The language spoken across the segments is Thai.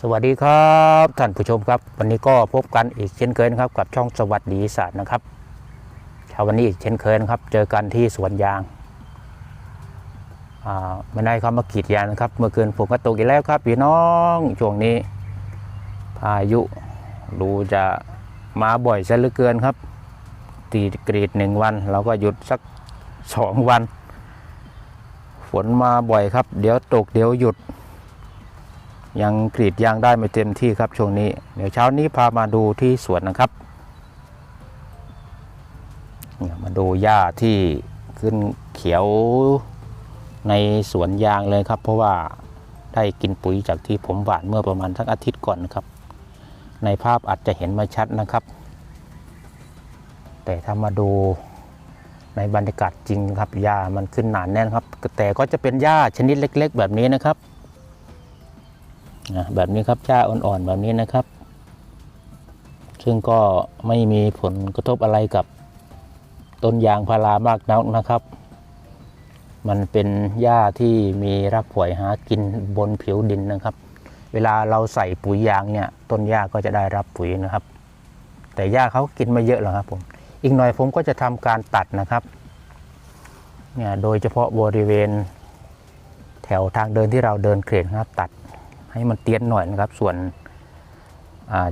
สวัสดีครับท่านผู้ชมครับ วันนี้ก็พบกันอีกเช่นเคยนะครับ กับช่องสวัสดีศาสตร์นะครับเช้าวันนี้อีกเช่นเคยนะครับ เจอกันที่สวนยางอ่าไม่ได้เขามากรีดยางนะครับ เมื่อคืนฝนก็ตกอีกแล้วครับพี่น้องช่วงนี้ พายุดูจะมาบ่อยซะเหลือเกินครับ ตีกรีดหนึ่งวันเราก็หยุดสักสองวัน ฝนมาบ่อยครับ เดี๋ยวตกเดี๋ยวหยุด ยังกรีดยางได้ไม่เต็มที่ครับช่วงนี้ เดี๋ยวเช้านี้พามาดูที่สวนนะครับมาดูหญ้าที่ขึ้นเขียวในสวนยางเลยครับ เพราะว่าได้กินปุ๋ยจากที่ผมหว่านเมื่อประมาณสักอาทิตย์ก่อนนะครับ ในภาพอาจจะเห็นไม่ชัดนะครับ แต่ถ้ามาดูในบรรยากาศจริงครับหญ้ามันขึ้นหนานแน่นครับ แต่ก็จะเป็นหญ้าชนิดเล็ก ๆ แบบนี้นะครับ นะแบบนี้ครับหญ้าอ่อนๆแบบนี้นะครับ ซึ่งก็ไม่มีผลกระทบอะไรกับต้นยางพารามากนักนะครับ มันเป็นหญ้าที่มีรากฝอยหากินบนผิวดินนะครับ เวลาเราใส่ปุ๋ยยางเนี่ยต้นหญ้าก็จะได้รับปุ๋ยนะครับ แต่หญ้าเขากินม่เยอะหรอกครับผมอีกหน่อยผมก็จะทำการตัดนะครับเนี่ยโดยเฉพาะบริเวณแถวทางเดินที่เราเดินเกรดนะครับตัด ให้มันเตี้ยนหน่อยนะครับ ส่วน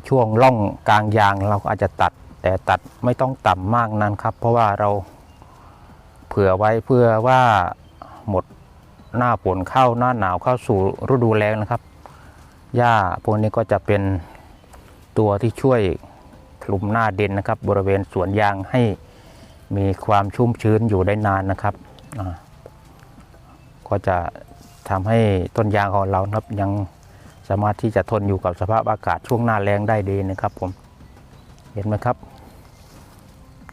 ช่วงล่องกลางยางเราก็อาจจะตัด แต่ตัดไม่ต้องต่ำมากนั้นครับ เพราะว่าเราเผื่อไว้เพื่อว่าหมดหน้าฝนเข้าหน้าหนาวเข้าสู่ฤดูแล้งนะครับหญ้าพวกนี้ก็จะเป็นตัวที่ช่วยคลุมหน้าดินนะครับ บริเวณสวนยางให้มีความชุ่มชื้นอยู่ได้นานนะครับ ก็จะทำให้ต้นยางของเราครับยัง สามารถที่จะทนอยู่กับสภาพอากาศช่วงหน้าแรงได้ดีนะครับผม เห็นไหมครับ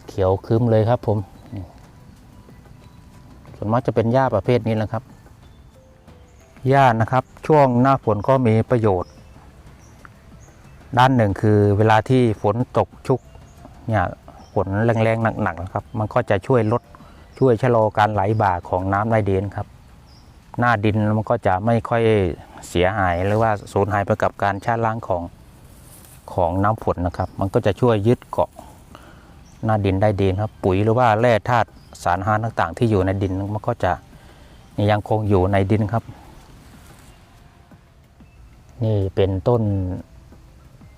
เขียวคืมเลยครับผมส่วนมากจะเป็นหญ้าประเภทนี้แหละครับหญ้านะครับช่วงหน้าฝนก็มีประโยชน์ ด้านหนึ่งคือเวลาที่ฝนตกชุกเนี่ยฝนแรงๆหนักๆนะครับ มันก็จะช่วยลดช่วยชะลอการไหลบ่าของน้ำในดินครับ หน้าดินมันก็จะไม่ค่อยเสียหายหรือว่าสูญหายไปกับการชาล้างของของน้ำฝนนะครับ มันก็จะช่วยยึดเกาะหน้าดินได้ดีครับ ปุ๋ยหรือว่าแร่ธาตุสารอาหารต่างๆ ที่อยู่ในดินมันก็จะยังคงอยู่ในดินครับ นี่เป็นต้น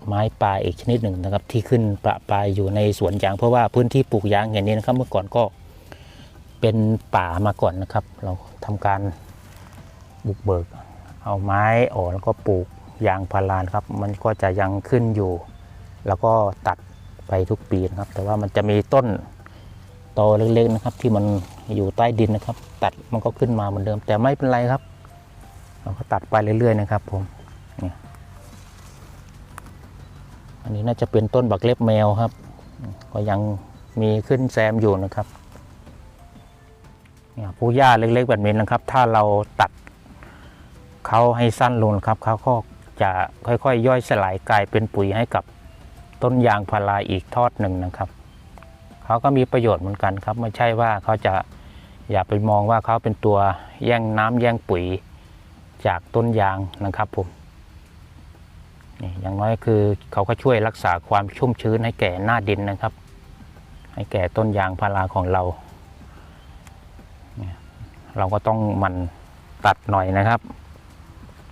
ไม้ป่าอีกชนิดหนึ่งนะครับ ที่ขึ้นประปายอยู่ในสวนยาง เพราะว่าพื้นที่ปลูกยางอย่างนี้นะครับ เมื่อก่อนก็เป็นป่ามาก่อนนะครับ เราทำการ บุกเบิก เอาไม้อ่อกแล้วก็ปลูกยางพารานครับ มันก็จะยังขึ้นอยู่ แล้วก็ตัดไปทุกปีนะครับ แต่ว่ามันจะมีต้นโตเล็กๆนะครับ ที่มันอยู่ใต้ดินนะครับ ตัดมันก็ขึ้นมาเหมือนเดิม แต่ไม่เป็นไรครับ เราก็ตัดไปเรื่อยๆนะครับผมอันนี้น่าจะเป็นต้นบักเล็บแมวครับ ก็ยังมีขึ้นแซมอยู่นะครับเนี่ยผู้หญ้าเล็กๆแบบนี้นะครับ ถ้าเราตัด เขาให้สั้นลงครับเขาก็จะค่อยๆ ย่อยสลายกลายเป็นปุ๋ยให้กับต้นยางพาราอีกทอดหนึ่งนะครับเขาก็มีประโยชน์เหมือนกันครับ ไม่ใช่ว่าเขาจะอย่าไปมองว่าเขาเป็นตัวแย่งน้ำแย่งปุ๋ยจากต้นยางนะครับผมนี่อย่างน้อยคือเขาก็ช่วยรักษาความชุ่มชื้นให้แก่หน้าดินนะครับ ให้แก่ต้นยางพาราของเรา เราก็ต้องมันตัดหน่อยนะครับ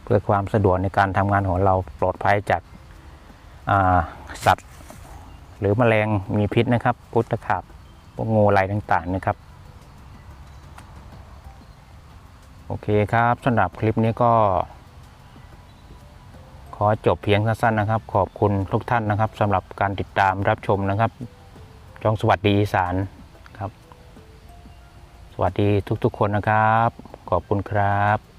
เพื่อความสะดวกในการทำงานของเราปลอดภัยจากสัตว์ หรือแมลงมีพิษนะครับพุทธขาบพวกงูอะไรต่างๆนะครับ โอเคครับสำหรับคลิปนี้ก็ ขอจบเพียงสั้นๆนะครับ ขอบคุณทุกท่านนะครับสำหรับการติดตามรับชมนะครับช่องสวัสดีอีสานครับ สวัสดีทุกๆคนนะครับ ขอบคุณครับ